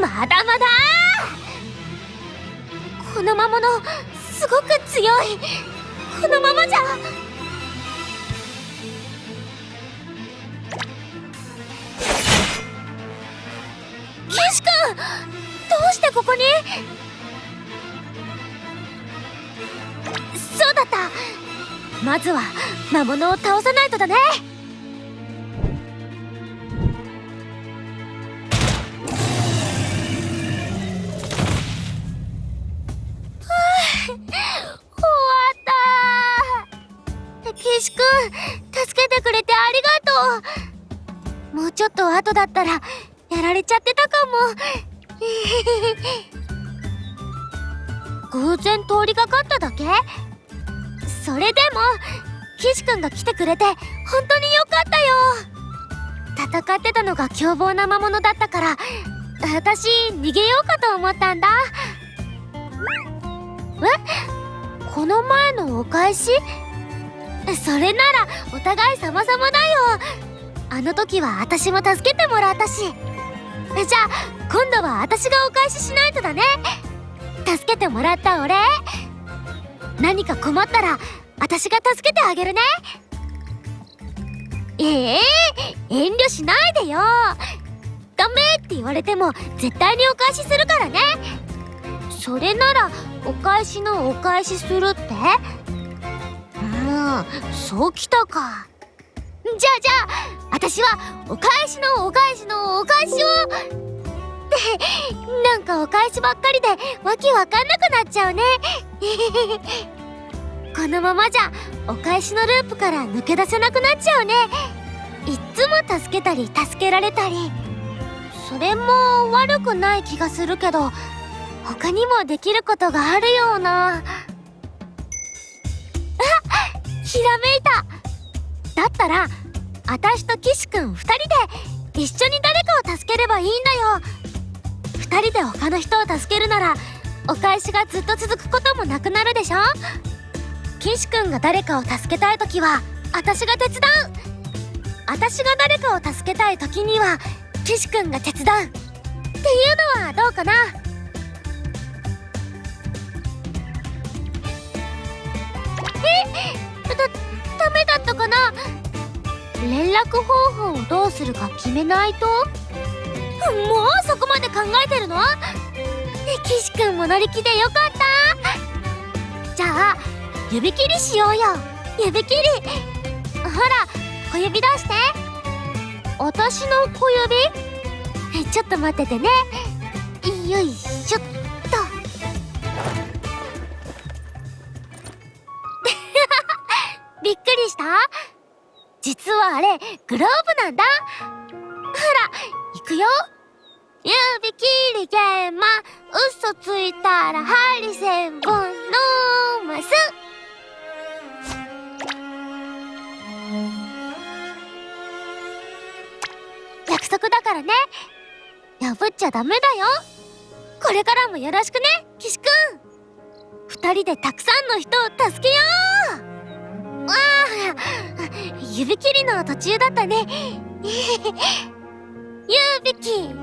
まだまだ。この魔物すごく強い。このままじゃ。岸君どうしてここに？そうだった。まずは魔物を倒さないとだね。った岸くん助けてくれてありがとう。もうちょっと後だったらやられちゃってたかも。偶然通りがかっただけ？それでも岸くんが来てくれて本当によかったよ。戦ってたのが凶暴な魔物だったから私逃げようかと思ったんだ。え？この前のお返し？それならお互い様々だよ。あの時は私も助けてもらったし。じゃあ今度は私がお返ししないとだね。助けてもらったお礼何か困ったら私が助けてあげるね。ええ遠慮しないでよ。ダメって言われても絶対にお返しするからね。それならお返しのお返しするって？もうそうきたか。じゃあじゃあ私はお返しのお返しのお返しをってなんかお返しばっかりでわけわかんなくなっちゃうね。このままじゃお返しのループから抜け出せなくなっちゃうね。いっつも助けたり助けられたり。それも悪くない気がするけど他にもできることがあるような。あひらめいた。だったら私と岸くん2人で一緒に誰かを助ければいいんだよ。2人で他の人を助けるならお返しがずっと続くこともなくなるでしょ？岸くんが誰かを助けたい時は私が手伝う。私が誰かを助けたい時には岸くんが手伝う。っていうのはどうかな？だダメだったかな？連絡方法をどうするか決めないと？もうそこまで考えてるの？岸くんも乗り気でよかった？じゃあ指切りしようよ。指切り。ほら小指出して。私の小指？ちょっと待っててね。よいしょ。っと実はあれグローブなんだ。ほら行くよ。指切りゲーマ嘘ついたらハリセンボンのます約束だからね。破っちゃダメだよ。これからもよろしくね岸くん。二人でたくさんの人を助けよう。ああ。指切りの途中だったね。ゆうべき